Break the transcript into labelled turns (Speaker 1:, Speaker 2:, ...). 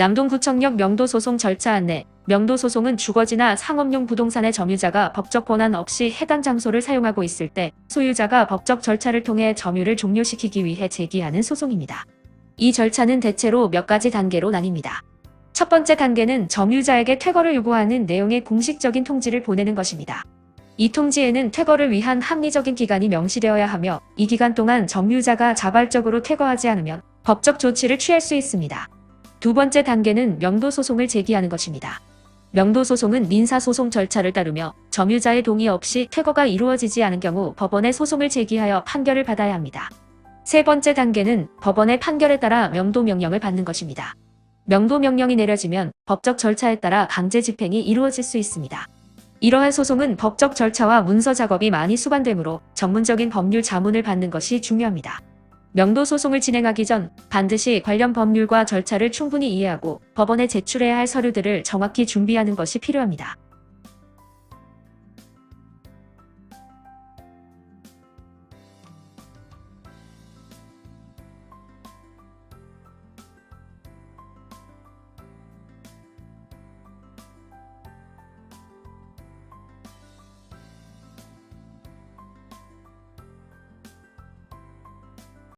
Speaker 1: 남동구청역 명도소송 절차 안내 명도소송은 주거지나 상업용 부동산의 점유자가 법적 권한 없이 해당 장소를 사용하고 있을 때 소유자가 법적 절차를 통해 점유를 종료시키기 위해 제기하는 소송입니다. 이 절차는 대체로 몇 가지 단계로 나뉩니다. 첫 번째 단계는 점유자에게 퇴거를 요구하는 내용의 공식적인 통지를 보내는 것입니다. 이 통지에는 퇴거를 위한 합리적인 기간이 명시되어야 하며 이 기간 동안 점유자가 자발적으로 퇴거하지 않으면 법적 조치를 취할 수 있습니다. 두 번째 단계는 명도소송을 제기하는 것입니다. 명도소송은 민사소송 절차를 따르며 점유자의 동의 없이 퇴거가 이루어지지 않은 경우 법원에 소송을 제기하여 판결을 받아야 합니다. 세 번째 단계는 법원의 판결에 따라 명도명령을 받는 것입니다. 명도명령이 내려지면 법적 절차에 따라 강제 집행이 이루어질 수 있습니다. 이러한 소송은 법적 절차와 문서 작업이 많이 수반되므로 전문적인 법률 자문을 받는 것이 중요합니다. 명도 소송을 진행하기 전 반드시 관련 법률과 절차를 충분히 이해하고 법원에 제출해야 할 서류들을 정확히 준비하는 것이 필요합니다.